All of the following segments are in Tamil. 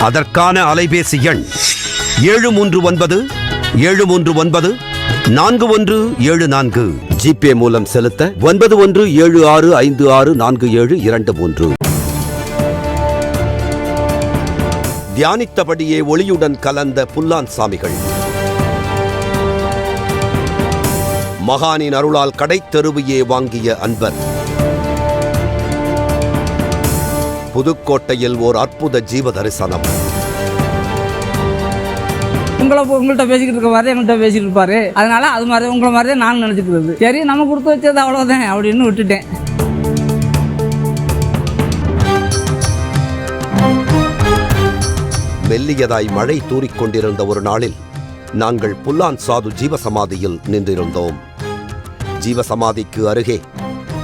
அதற்கான அலைபேசி எண் ஏழு மூன்று ஒன்பது ஏழு மூன்று ஒன்பது நான்கு ஒன்று ஏழு நான்கு. ஜிபே மூலம் செலுத்த ஒன்பது ஒன்று ஏழு ஆறு ஐந்து ஆறு நான்கு ஏழு இரண்டு மூன்று. தியானித்தபடியே ஒளியுடன் கலந்த புல்லான் சாமிகள். மகானின் அருளால் கடைத்தெருவையே வாங்கிய அன்பர். புதுக்கோட்டையில் ஓர் அற்புத ஜீவ தரிசனம் உங்களை உங்கள்கிட்ட பேசிக்கிட்டு இருக்க மாதிரி எங்கள்கிட்ட பேசிட்டு இருப்பாரு. அதனால அது மாதிரி உங்களை மாதிரி தான் நான் நினச்சிக்கிறது சரி நம்ம கொடுத்து வச்சது அவ்வளோதான் அப்படின்னு விட்டுட்டேன். மெல்லியதாய் மழை தூறிக்கொண்டிருந்த ஒரு நாளில் நாங்கள் புல்லான் சாது ஜீவசமாதியில் நின்றிருந்தோம். ஜீவசமாதிக்கு அருகே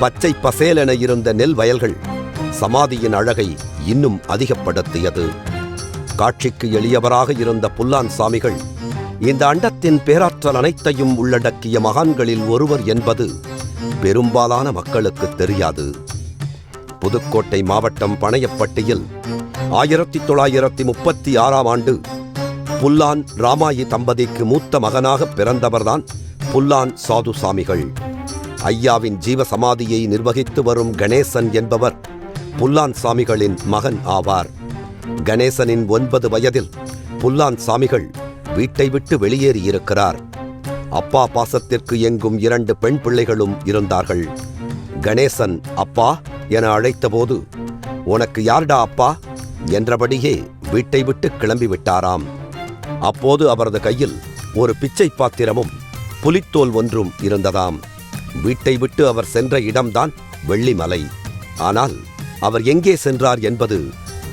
பச்சை பசேலென இருந்த நெல் வயல்கள் சமாதியின் அழகை இன்னும் அதிகப்படுத்தியது. காட்சிக்கு எளியவராக இருந்த புல்லான் சாமிகள் இந்த அண்டத்தின் பேராற்றல் அனைத்தையும் உள்ளடக்கிய மகான்களில் ஒருவர் என்பது பெரும்பாலான மக்களுக்கு தெரியாது. புதுக்கோட்டை மாவட்டம் பனையப்பட்டியில் ஆயிரத்தி தொள்ளாயிரத்தி முப்பத்தி ஆறாம் ஆண்டு புல்லான் ராமாயி தம்பதிக்கு மூத்த மகனாக பிறந்தவர்தான் புல்லான் சாது சாமிகள் ஐயாவின் ஜீவ சமாதியை நிர்வகித்து வரும் கணேசன் என்பவர் புல்லான் சாமிகளின் மகன் ஆவார். கணேசனின் ஒன்பது வயதில் புல்லான் சாமிகள் வீட்டை விட்டு வெளியேறியிருக்கிறார். அப்பா பாசத்திற்கு எங்கும் இரண்டு பெண் பிள்ளைகளும் இருந்தார்கள். கணேசன் அப்பா என அழைத்தபோது உனக்கு யார்டா அப்பா? என்றபடியே வீட்டை விட்டு கிளம்பிவிட்டாராம். அப்போது அவரது கையில் ஒரு பிச்சை பாத்திரமும் புலித்தோல் ஒன்றும் இருந்ததாம். வீட்டை விட்டு அவர் சென்ற இடம்தான் வெள்ளிமலை. ஆனால் அவர் எங்கே சென்றார் என்பது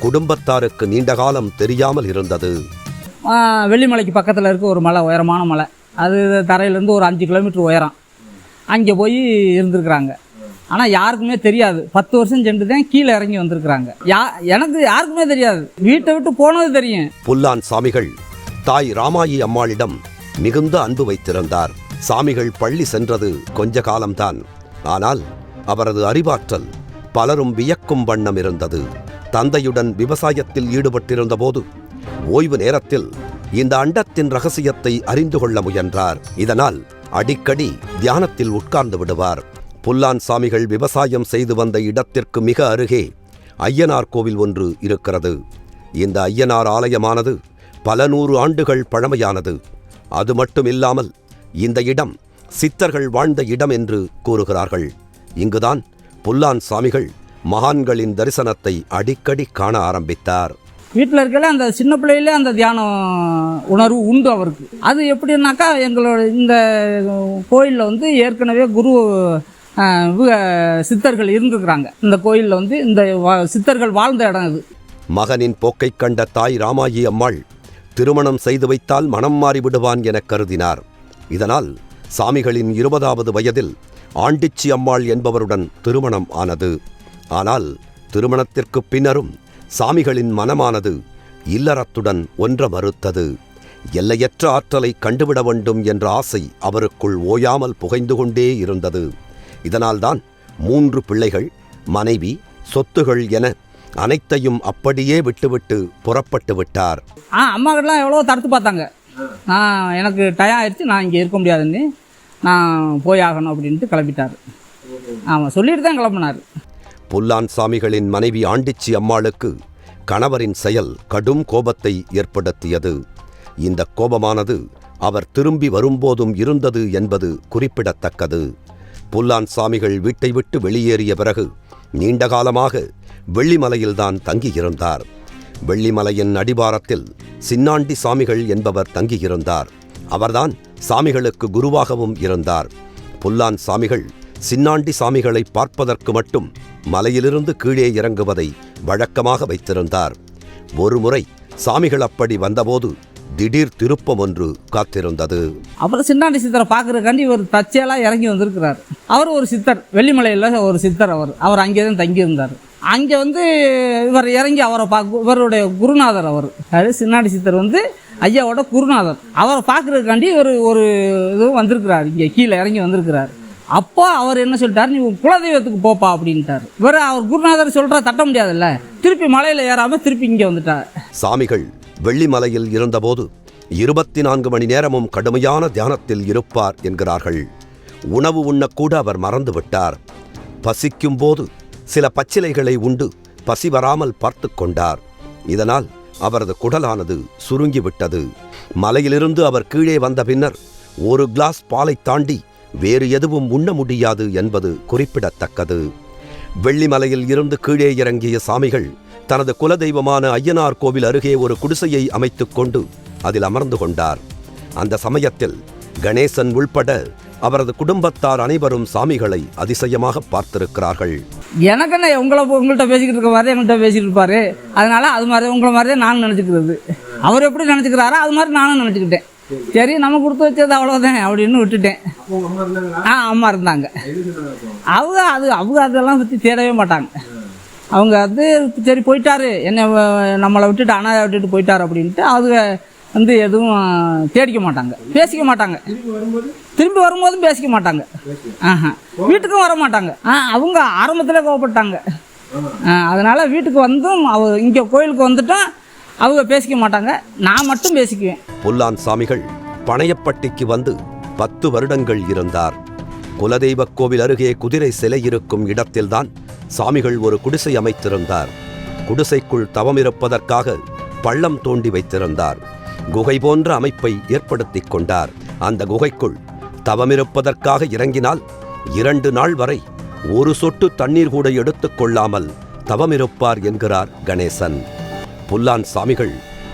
குடும்பத்தாருக்கு நீண்ட காலம் தெரியாமல் இருந்தது. வெள்ளிமலைக்கு பக்கத்தில் இருக்க ஒரு மலை உயரமான மலை. அது தரையிலேருந்து ஒரு அஞ்சு கிலோமீட்டர் உயரம். அங்கே போய் இருந்திருக்கிறாங்க. ஆனால் யாருக்குமே தெரியாது. பத்து வருஷம் சென்று தான் கீழே இறங்கி வந்திருக்கிறாங்க. யா எனக்கு யாருக்குமே தெரியாது. வீட்டை விட்டு போனது தெரியும். புல்லான் சாமிகள் தாய் ராமாயி அம்மாளிடம் மிகுந்த அன்பு வைத்திருந்தார். சாமிகள் பள்ளி சென்றது கொஞ்ச காலம்தான். ஆனால் அவரது அறிவாற்றல் பலரும் வியக்கும் வண்ணம் இருந்தது. தந்தையுடன் விவசாயத்தில் ஈடுபட்டிருந்த போது ஓய்வு நேரத்தில் இந்த அண்டத்தின் ரகசியத்தை அறிந்து கொள்ள முயன்றார். இதனால் அடிக்கடி தியானத்தில் உட்கார்ந்து விடுவார். புல்லான் சாமிகள் விவசாயம் செய்து வந்த இடத்திற்கு மிக அருகே ஐயனார் கோவில் ஒன்று இருக்கிறது. இந்த ஐயனார் ஆலயமானது பல நூறு ஆண்டுகள் பழமையானது. அது மட்டும் இல்லாமல் இந்த இடம் சித்தர்கள் வாழ்ந்த இடம் என்று கூறுகிறார்கள். இங்குதான் புல்லான் சாமிகள் மகான்களின் தரிசனத்தை அடிக்கடி காண ஆரம்பித்தார். வீட்டில் இருக்கல அந்த சின்ன பிள்ளையிலே அந்த தியானம் உணர்வு உண்டு அவருக்கு. அது எப்படின்னாக்கா எங்களோட இந்த கோயிலில் வந்து ஏற்கனவே குரு சித்தர்கள் இருந்துக்கிறாங்க இந்த கோயிலில் வந்து இந்த சித்தர்கள் வாழ்ந்த இடம் இது. மகனின் போக்கைக் கண்ட தாய் ராமாயி அம்மாள் திருமணம் செய்து வைத்தால் மனம் மாறி விடுவான் எனக் கருதினார். இதனால் சாமிகளின் இருபதாவது வயதில் ஆண்டிச்சி அம்மாள் என்பவருடன் திருமணம் ஆனது. ஆனால் திருமணத்திற்குப் பின்னரும் சாமிகளின் மனமானது இல்லறத்துடன் ஒன்ற மறுத்தது. எல்லையற்ற ஆற்றலை கண்டுவிட வேண்டும் என்ற ஆசை அவருக்குள் ஓயாமல் புகைந்து கொண்டே இருந்தது. இதனால்தான் மூன்று பிள்ளைகள் மனைவி சொத்துகள் என அனைத்தையும் அப்படியே விட்டுவிட்டு புறப்பட்டு விட்டார். ஆ எவ்வளோ தடுத்து பார்த்தாங்க. நான் எனக்கு டயம் ஆயிடுச்சு நான் இங்கே இருக்க முடியாதுன்னு. நான் போய் ஆகணும் அப்படின்ட்டு கிளம்பிட்டார். ஆமாம் சொல்லிட்டு தான் கிளம்புனார். புல்லான் சாமிகளின் மனைவி ஆண்டிச்சி அம்மாளுக்கு கணவரின் செயல் கடும் கோபத்தை ஏற்படுத்தியது. இந்த கோபமானது அவர் திரும்பி வரும்போதும் இருந்தது என்பது குறிப்பிடத்தக்கது. புல்லான் சாமிகள் வீட்டை விட்டு வெளியேறிய பிறகு நீண்ட காலமாக வெள்ளிமலையில்தான் தங்கியிருந்தார். வெள்ளிமலையின் அடிவாரத்தில் சின்னாண்டி சாமிகள் என்பவர் தங்கியிருந்தார். அவர்தான் சாமிகளுக்கு குருவாகவும் இருந்தார். புல்லான் சாமிகள் சின்னாண்டி சாமிகளை பார்ப்பதற்கு மட்டும் மலையிலிருந்து கீழே இறங்குவதை வழக்கமாக வைத்திருந்தார். ஒருமுறை சாமிகள் அப்படி வந்தபோது திடீர் திருப்பம் ஒன்று காத்திருந்தது. அப்புறம் சின்னாண்டி சித்தரை பார்க்கறதுக்காண்டி ஒரு தச்சையெல்லாம் இறங்கி வந்திருக்கிறார். அவர் ஒரு சித்தர் வெள்ளிமலையில் ஒரு சித்தர் அவர். அவர் அங்கே தான் தங்கியிருந்தார். அங்கே வந்து இவர் இறங்கி அவரை பார்க்க இவருடைய குருநாதர் அவர். அது சின்னாடி சித்தர் வந்து ஐயாவோட குருநாதர். அவரை பார்க்கறதுக்காண்டி ஒரு ஒரு இது வந்திருக்கிறார் இங்கே கீழே இறங்கி வந்திருக்கிறார். அப்போ அவர் என்ன சொல்லிட்டார் நீ குலதெய்வத்துக்கு போப்பா அப்படின்ட்டார். இவர் அவர் குருநாதர் சொல்கிறா தட்ட முடியாதுல்ல. திருப்பி மலையில் ஏறாமல் திருப்பி இங்கே வந்துட்டார். சாமிகள் வெள்ளிமலையில் இருந்தபோது இருபத்தி நான்கு மணி நேரமும் கடுமையான தியானத்தில் இருப்பார் என்கிறார்கள். உணவு உண்ணக்கூட அவர் மறந்துவிட்டார். பசிக்கும் போது சில பச்சிலைகளை உண்டு பசி வராமல் பார்த்து கொண்டார். இதனால் அவரது குடலானது சுருங்கிவிட்டது. மலையிலிருந்து அவர் கீழே வந்த பின்னர் ஒரு கிளாஸ் பாலை தாண்டி வேறு எதுவும் உண்ண முடியாது என்பது குறிப்பிடத்தக்கது. வெள்ளிமலையில் இருந்து கீழே இறங்கிய சாமிகள் தனது குலதெய்வமான ஐயனார் கோவில் அருகே ஒரு குடிசையை அமைத்துக் கொண்டு அதில் அமர்ந்து கொண்டார். அந்த சமயத்தில் கணேசன் உள்பட அவரது குடும்பத்தார் அனைவரும் சாமிகளை அதிசயமாக பார்த்திருக்கிறார்கள். எனக்கு என்ன உங்களை உங்கள்கிட்ட பேசிக்கிட்டு இருக்க மாதிரி எங்கள்கிட்ட பேசிட்டு இருப்பாரு. அதனால அது மாதிரி உங்களை மாதிரி தான் நானும் நினச்சிக்கிறது. அவர் எப்படி நினச்சிக்கிறாரோ அது மாதிரி நானும் நினச்சிக்கிட்டேன். சரி நம்ம கொடுத்து வச்சது அவ்வளோதான் அப்படின்னு விட்டுட்டேன். ஆ அம்மா இருந்தாங்க. அவங்க அது அவங்க அதெல்லாம் பற்றி தேடவே மாட்டாங்க. அவங்க வந்து சரி போயிட்டாரு. என்னை நம்மளை விட்டுட்டு அனாதை விட்டுட்டு போயிட்டாரு அப்படின்ட்டு அவங்க வந்து எதுவும் தேடிக்க மாட்டாங்க. பேசிக்க மாட்டாங்க. திரும்பி வரும்போதும் பேசிக்க மாட்டாங்க. ஆஹா. வீட்டுக்கும் வர மாட்டாங்க. ஆ அவங்க ஆரம்பத்தில் கோவப்பட்டாங்க. அதனால் வீட்டுக்கு வந்தும் அவ இங்கே கோயிலுக்கு வந்துட்டோம் அவங்க பேசிக்க மாட்டாங்க. நான் மட்டும் பேசிக்குவேன். பொல்லான் சாமிகள் பனையப்பட்டிக்கு வந்து பத்து வருடங்கள் இருந்தார். குலதெய்வக் கோவில் அருகே குதிரை சிலை இருக்கும் இடத்தில்தான் சாமிகள் ஒரு குடிசை அமைத்திருந்தார். குடிசைக்குள் தவமிருப்பதற்காக பள்ளம் தோண்டி வைத்திருந்தார். குகை போன்ற அமைப்பை ஏற்படுத்திக் கொண்டார். அந்த குகைக்குள் தவமிருப்பதற்காக இறங்கினால் இரண்டு நாள் வரை ஒரு சொட்டு தண்ணீர் கூட எடுத்துக் கொள்ளாமல் தவமிருப்பார் என்கிறார் கணேசன். புல்லான் சாமிகள்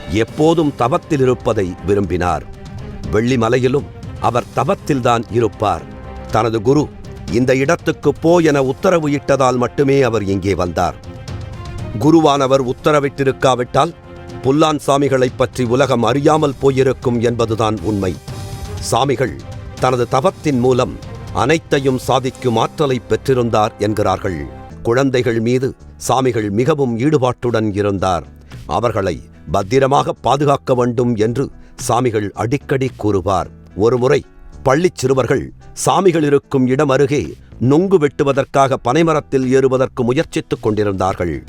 எப்போதும் தவத்தில் இருப்பதை விரும்பினார். வெள்ளிமலையிலும் அவர் தவத்தில்தான் இருப்பார். தனது குரு இந்த இடத்துக்கு போ என உத்தரவு இட்டதால் மட்டுமே அவர் இங்கே வந்தார். குருவானவர் உத்தரவிட்டிருக்காவிட்டால் புல்லான் சாமிகளைப் பற்றி உலகம் அறியாமல் போயிருக்கும் என்பதுதான் உண்மை. சாமிகள் தனது தவத்தின் மூலம் அனைத்தையும் சாதிக்கும் ஆற்றலை பெற்றிருந்தார் என்கிறார்கள். குழந்தைகள் மீது சாமிகள் மிகவும் ஈடுபாட்டுடன் இருந்தார். அவர்களை பத்திரமாக பாதுகாக்க வேண்டும் என்று சாமிகள் அடிக்கடி கூறுவார். ஒருமுறை பள்ளிச் சிறுவர்கள் சாமிகள் இருக்கும் இடம் அருகே நொங்கு வெட்டுவதற்காக பனைமரத்தில் ஏறுவதற்கு முயற்சித்துக் கொண்டிருந்தார்கள்.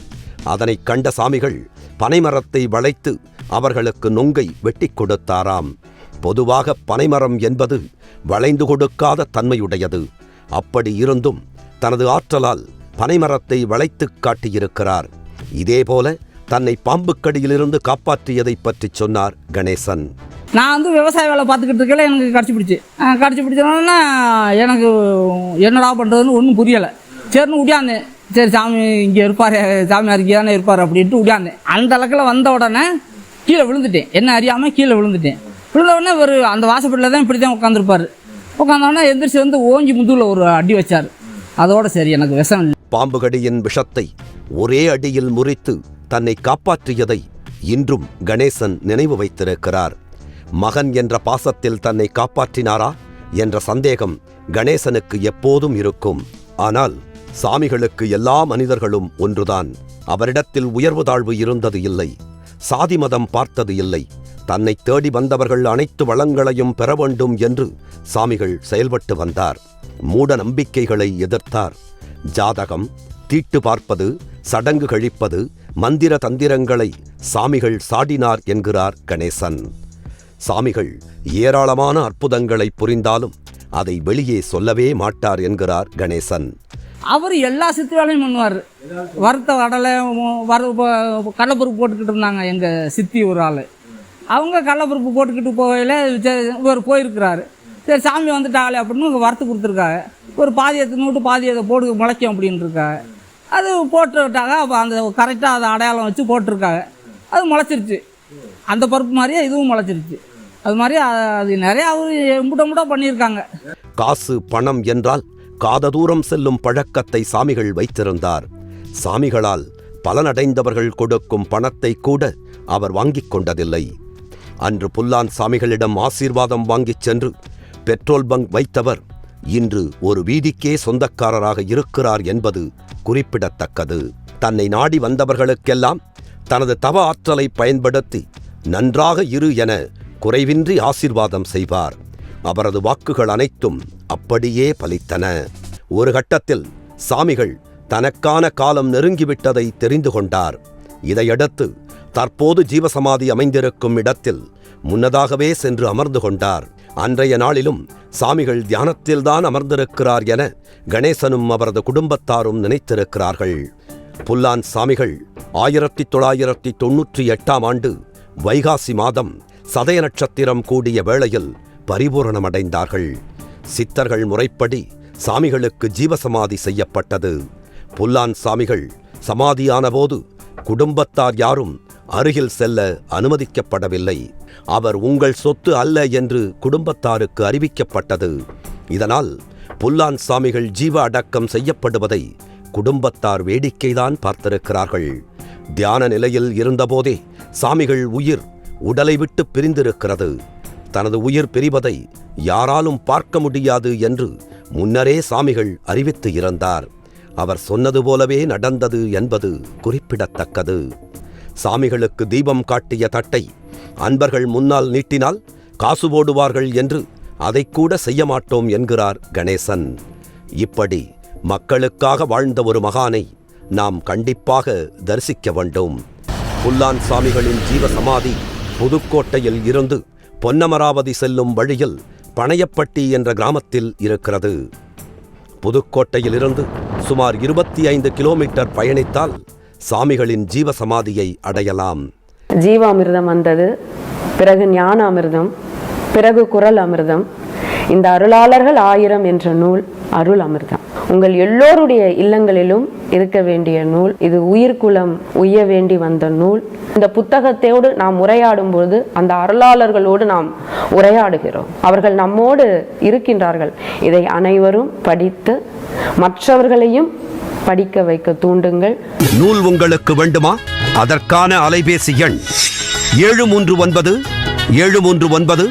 அதனைக் கண்ட சாமிகள் பனைமரத்தை வளைத்து அவர்களுக்கு நொங்கை வெட்டிக் கொடுத்தாராம். பொதுவாக பனைமரம் என்பது வளைந்து கொடுக்காத தன்மையுடையது. அப்படி இருந்தும் தனது ஆற்றலால் பனைமரத்தை வளைத்துக் காட்டியிருக்கிறார். இதேபோல தன்னை பாம்புக்கடியிலிருந்து காப்பாற்றியதைப் பற்றிச் சொன்னார் கணேசன். நான் வந்து விவசாய வேலை பார்த்துக்கிட்டு இருக்கல எனக்கு கடிச்சு பிடிச்சி. கடிச்சு பிடிச்சோன்னா எனக்கு என்னடா பண்ணுறதுன்னு ஒன்றும் புரியலை. சரின்னு உடியாந்தேன் சரி சாமி இங்கே இருப்பார் சாமியார் இங்கே தானே இருப்பார் அப்படின்ட்டு உடியாந்தேன் அந்த அளக்கில் வந்த உடனே கீழே விழுந்துட்டேன். என்ன அறியாமல் கீழே விழுந்துட்டேன். விழுந்த உடனே ஒரு அந்த வாசப்படியில் தான் இப்படி தான் உட்காந்துருப்பார் உட்காந்தோடனே எந்திரிச்சு வந்து ஓஞ்சி முதுகில் ஒரு அடி வச்சார். அதோட சரி எனக்கு விஷம் இல்லை. பாம்புகடியின் விஷத்தை ஒரே அடியில் முறித்து தன்னை காப்பாற்றியதை இன்றும் கணேசன் நினைவு வைத்திருக்கிறார். மகன் என்ற பாசத்தில் தன்னை காப்பாற்றினாரா என்ற சந்தேகம் கணேசனுக்கு எப்போதும் இருக்கும். ஆனால் சாமிகளுக்கு எல்லா மனிதர்களும் ஒன்றுதான். அவரிடத்தில் உயர்வு தாழ்வு இருந்தது இல்லை. சாதி மதம் பார்த்தது இல்லை. தன்னை தேடி வந்தவர்கள் அனைத்து வளங்களையும் பெற வேண்டும் என்று சாமிகள் செயல்பட்டு வந்தார். மூட நம்பிக்கைகளை எதிர்த்தார். ஜாதகம் தீட்டு பார்ப்பது சடங்கு கழிப்பது மந்திர தந்திரங்களை சாமிகள் சாடினார் என்கிறார் கணேசன். சாமிகள் ஏராளமான அற்புதங்களை புரிந்தாலும் அதை வெளியே சொல்லவே மாட்டார் என்கிறார் கணேசன். அவர் எல்லா சித்து வேலையும் பண்ணுவார். வறுத்த கடலை வர கடலப்பருப்பு போட்டுக்கிட்டு இருந்தாங்க எங்கள் சித்தி ஒரு ஆள். அவங்க கடலப்பருப்பு போட்டுக்கிட்டு போகையில் சரி இவர் போயிருக்கிறாரு. சரி சாமி வந்துட்டாங்களே அப்படின்னு வறுத்து கொடுத்துருக்காங்க. ஒரு பாதியத்தை எடுத்துன்னு பாதியத்தை அதை போடு முளைக்கும் அப்படின்ருக்காங்க. அது போட்டு விட்டாங்க அப்போ அந்த கரெக்டாக அதை அடையாளம் வச்சு போட்டிருக்காங்க. அது முளைச்சிருச்சு. அந்த பருப்பு மாதிரியே இதுவும் முளைச்சிருச்சு. அது மாதிரி அது நிறையா அவர் முட்டை முட்டை பண்ணியிருக்காங்க. காசு பணம் என்றால் காத தூரம் செல்லும் பழக்கத்தை சாமிகள் வைத்திருந்தார். சாமிகளால் பலனடைந்தவர்கள் கொடுக்கும் பணத்தை கூட அவர் வாங்கிக் கொண்டதில்லை. அன்று புல்லான் சாமிகளிடம் ஆசீர்வாதம் வாங்கிச் சென்று பெட்ரோல் பங்க் வைத்தவர் இன்று ஒரு வீதிக்கே சொந்தக்காரராக இருக்கிறார் என்பது குறிப்பிடத்தக்கது. தன்னை நாடி வந்தவர்களுக்கெல்லாம் தனது தவ ஆற்றலை பயன்படுத்தி நன்றாக இரு என குறைவின்றி ஆசீர்வாதம் செய்வார். அவரது வாக்குகள் அனைத்தும் அப்படியே பலித்தன. ஒரு கட்டத்தில் சாமிகள் தனக்கான காலம் நெருங்கிவிட்டதை தெரிந்து கொண்டார். இதையடுத்து தற்போது ஜீவசமாதி அமைந்திருக்கும் இடத்தில் முன்னதாகவே சென்று அமர்ந்து கொண்டார். அன்றைய நாளிலும் சாமிகள் தியானத்தில்தான் அமர்ந்திருக்கிறார் என கணேசனும் அவரது குடும்பத்தாரும் நினைத்திருக்கிறார்கள். புல்லான் சாமிகள் ஆயிரத்தி தொள்ளாயிரத்தி தொன்னூற்றி எட்டாம் ஆண்டு வைகாசி மாதம் சதய நட்சத்திரம் கூடிய வேளையில் பரிபூரணமடைந்தார்கள். சித்தர்கள் முறைப்படி சாமிகளுக்கு ஜீவசமாதி செய்யப்பட்டது. புல்லான் சாமிகள் சமாதியானபோது குடும்பத்தார் யாரும் அருகில் செல்ல அனுமதிக்கப்படவில்லை. அவர் உங்கள் சொத்து அல்ல என்று குடும்பத்தாருக்கு அறிவிக்கப்பட்டது. இதனால் புல்லான் சாமிகள் ஜீவ அடக்கம் செய்யப்படுவதை குடும்பத்தார் வேடிக்கைதான் பார்த்திருக்கிறார்கள். தியான நிலையில் இருந்தபோதே சாமிகள் உயிர் உடலை விட்டு பிரிந்திருக்கிறது. தனது உயிர் பிரிவதை யாராலும் பார்க்க முடியாது என்று முன்னரே சாமிகள் அறிவித்து இருந்தார் அவர் சொன்னது போலவே நடந்தது என்பது குறிப்பிடத்தக்கது. சாமிகளுக்கு தீபம் காட்டிய தட்டை அன்பர்கள் முன்னால் நீட்டினால் காசு போடுவார்கள் என்று அதைக்கூட செய்ய மாட்டோம் என்கிறார் கணேசன். இப்படி மக்களுக்காக வாழ்ந்த ஒரு மகானை நாம் கண்டிப்பாக தரிசிக்க வேண்டும். புல்லான் சாமிகளின் ஜீவ சமாதி புதுக்கோட்டையில் இருந்து பொன்னமராவதி செல்லும் வழியில் பனையப்பட்டி என்ற கிராமத்தில் இருக்கிறது. புதுக்கோட்டையிலிருந்து சுமார் இருபத்தி ஐந்து கிலோமீட்டர் பயணித்தால் சாமிகளின் ஜீவ சமாதியை அடையலாம். ஜீவாமிர்தம் வந்தது பிறகு ஞான அமிர்தம் பிறகு குரல் அமிர்தம் இந்த அருளாளர்கள் ஆயிரம் என்ற நூல் அருள் அமிர்தம். உங்கள் எல்லோருடைய இல்லங்களிலும் இருக்க வேண்டிய நூல் இது உயிர்குலம் உய்ய வேண்டி வந்த நூல். இந்த புத்தகத்தோடு நாம் உரையாடும் பொழுது அந்த அருளாளர்களோடு நாம் உரையாடுகிறோம். அவர்கள் நம்மோடு இருக்கின்றார்கள். இதை அனைவரும் படித்து மற்றவர்களையும் படிக்க வைக்க தூண்டுங்கள். நூல் உங்களுக்கு வேண்டுமா? அதற்கான அலைபேசி எண் ஏழு மூன்று ஒன்பது ஏழு மூன்று ஒன்பது